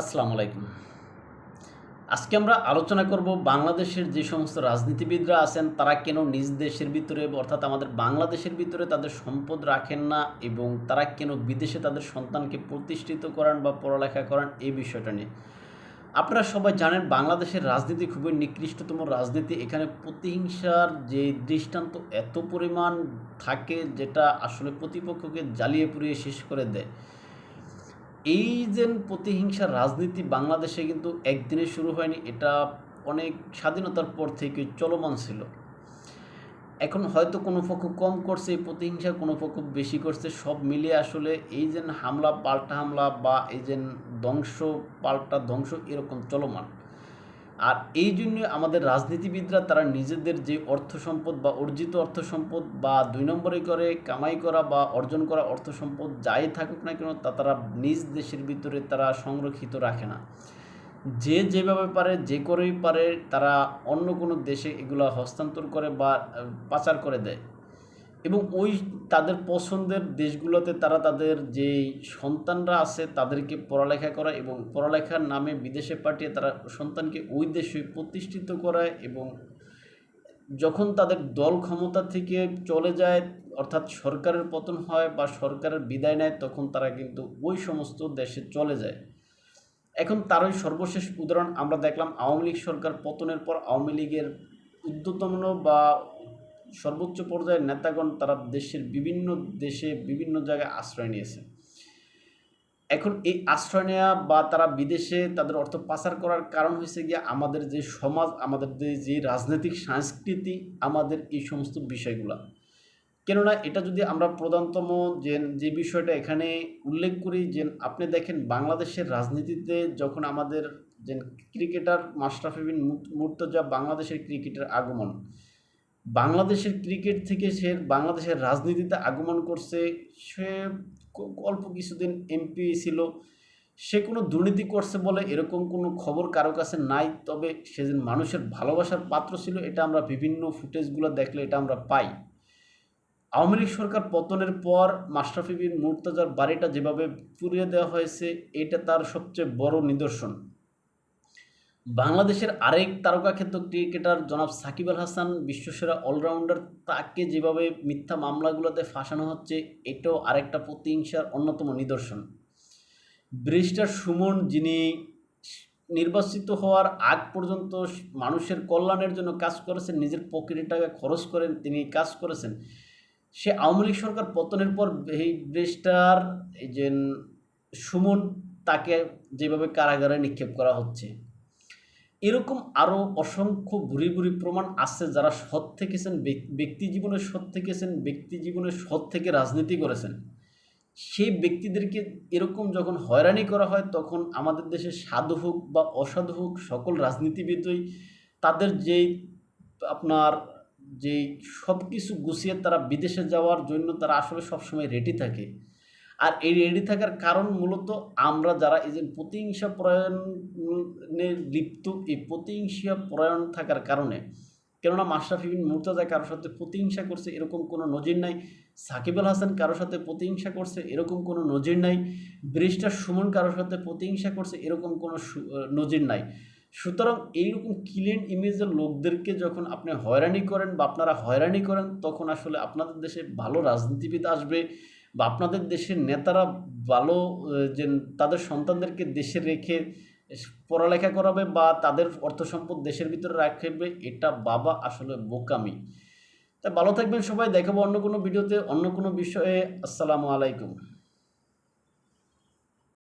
আসসালামু আলাইকুম। আজকে আমরা আলোচনা করব বাংলাদেশের যে সমস্ত রাজনীতিবিদরা আছেন, তারা কেন নিজ দেশের ভিতরে অর্থাৎ আমাদের বাংলাদেশের ভিতরে তাদের সম্পদ রাখেন না এবং তারা কেন বিদেশে তাদের সন্তানকে প্রতিষ্ঠিত করান বা পড়ালেখা করান এই বিষয়টা নিয়ে। আপনারা সবাই জানেন, বাংলাদেশের রাজনীতি খুবই নিকৃষ্টতম রাজনীতি। এখানে প্রতিহিংসার যে দৃষ্টান্ত এত পরিমাণ থাকে, যেটা আসলে প্রতিপক্ষকে জ্বালিয়ে পুড়িয়ে শেষ করে দেয়। এই যে প্রতিহিংসার রাজনীতি বাংলাদেশে কিন্তু একদিনে শুরু হয়নি, এটা অনেক স্বাধীনতার পর থেকে চলমান ছিল। এখন হয়তো কোনো পক্ষ কম করছে, এই প্রতিহিংসা, কোনো পক্ষ বেশি করছে, সব মিলিয়ে আসলে এই যে হামলা, পাল্টা হামলা বা এই যে ধ্বংস, পাল্টা ধ্বংস এরকম চলমান। আর এই জন্য আমাদের রাজনীতিবিদরা তারা নিজেদের যে অর্থ সম্পদ বা অর্জিত অর্থ সম্পদ বা দুই নম্বরে করে কামাই করা বা অর্জন করা অর্থ সম্পদ যাই থাকুক না কেন, তা তারা নিজ দেশের ভিতরে তারা সংরক্ষিত রাখে না। যে যেভাবে পারে, যে করেই পারে, তারা অন্য কোনো দেশে এগুলো হস্তান্তর করে বা পাচার করে দেয়। এবং ওই তাদের পছন্দের দেশগুলোতে তারা তাদের যে সন্তানরা আছে তাদেরকে পড়ালেখা করা এবং পড়ালেখার নামে বিদেশে পাঠিয়ে তারা সন্তানকে ওই দেশে প্রতিষ্ঠিত করায় এবং যখন তাদের দল ক্ষমতা থেকে চলে যায়, অর্থাৎ সরকারের পতন হয় বা সরকারের বিদায় নেয়, তখন তারা কিন্তু ওই সমস্ত দেশে চলে যায়। এখন তারই সর্বশেষ উদাহরণ আমরা দেখলাম আওয়ামী লীগ সরকার পতনের পর আওয়ামী লীগের ঊর্ধ্বতন বা সর্বোচ্চ পর্যায়ের নেতাগণ তারা দেশের বিভিন্ন দেশে বিভিন্ন জায়গায় আশ্রয় নিয়েছে। এখন এই আশ্রয় নেওয়া বা তারা বিদেশে তাদের অর্থ পাচার করার কারণ হয়েছে গিয়ে আমাদের যে সমাজ, আমাদের যে রাজনৈতিক সংস্কৃতি, আমাদের এই সমস্ত বিষয়গুলা। কেননা এটা যদি আমরা প্রধানতম যে যে বিষয়টা এখানে উল্লেখ করি যে, আপনি দেখেন বাংলাদেশের রাজনীতিতে যখন আমাদের যে, ক্রিকেটার মাশরাফি বিন মুর- মুর্তজা বাংলাদেশের ক্রিকেটের আগমন বাংলাদেশের ক্রিকেট থেকে সে বাংলাদেশের রাজনীতিতে আগমন করছে, সে অল্প কিছুদিন এমপি ছিল। সে কোনো দুর্নীতি করছে বলে এরকম কোনো খবর কারও কাছে নাই, তবে সে যে মানুষের ভালোবাসার পাত্র ছিল, এটা আমরা বিভিন্ন ফুটেজগুলো দেখলে এটা আমরা পাই। আওয়ামী লীগ সরকার পতনের পর মাশরাফি বিন মুর্তজার বাড়িটা যেভাবে পুড়িয়ে দেওয়া হয়েছে, এটা তার সবচেয়ে বড় নিদর্শন। বাংলাদেশের আরেক তারকা ক্ষেত্র ক্রিকেটার জনাব সাকিব আল হাসান বিশ্বসেরা অলরাউন্ডার, তাকে যেভাবে মিথ্যা মামলাগুলোতে ফাঁসানো হচ্ছে, এটাও আরেকটা প্রতিহিংসার অন্যতম নিদর্শন। ব্রিস্টার সুমন, যিনি নির্বাচিত হওয়ার আগ পর্যন্ত মানুষের কল্যাণের জন্য কাজ করেছেন, নিজের পকেটের টাকা খরচ করেন, তিনি কাজ করেছেন, সে আওয়ামী লীগ সরকার পতনের পর এই ব্রিস্টার এই যে সুমন, তাকে যেভাবে কারাগারে নিক্ষেপ করা হচ্ছে। এরকম আরও অসংখ্য ভুরি ভুরি প্রমাণ আছে যারা সৎ থেকেছেন, ব্যক- ব্যক্তি জীবনে সৎ থেকেছেন, ব্যক্তি জীবনে সৎ থেকে রাজনীতি করেছেন। সেই ব্যক্তিদেরকে এরকম যখন হয়রানি করা হয়, তখন আমাদের দেশে সাধু হোক বা অসাধু হোক, সকল রাজনীতিবিদই তাদের যেই আপনার যে সব কিছু গুছিয়ে তারা বিদেশে যাওয়ার জন্য তারা আসলে সবসময় রেডি থাকে। আর এই রেডি থাকার কারণ মূলত আমরা যারা এই যে প্রতিহিংসা পরায়ণে লিপ্ত, এই প্রতিহিংসা পরায়ণ থাকার কারণে, কেননা মাশরাফি বিন মুর্তাজা কারোর সাথে প্রতিহিংসা করছে, এরকম কোনো নজির নাই। সাকিব আল হাসান কারোর সাথে প্রতিহিংসা করছে, এরকম কোনো নজির নাই। ব্রিস্টার সুমন কারোর সাথে প্রতিহিংসা করছে, এরকম কোনো নজির নাই। সুতরাং এইরকম ক্লিন ইমেজের লোকদেরকে যখন আপনি হয়রানি করেন বা আপনারা হয়রানি করেন, তখন আসলে আপনাদের দেশে ভালো রাজনীতিবিদ আসবে। বা আপনাদের দেশের নেতারা ভালো যে তাদের সন্তানদেরকে দেশে রেখে পড়ালেখা করাবে বা তাদের অর্থ সম্পদ দেশের ভিতরে রাখবে, এটা বাবা আসলে বোকামি। তা ভালো থাকবেন সবাই, দেখাবো অন্য কোনো ভিডিওতে, অন্য কোনো বিষয়ে, আসসালামু আলাইকুম।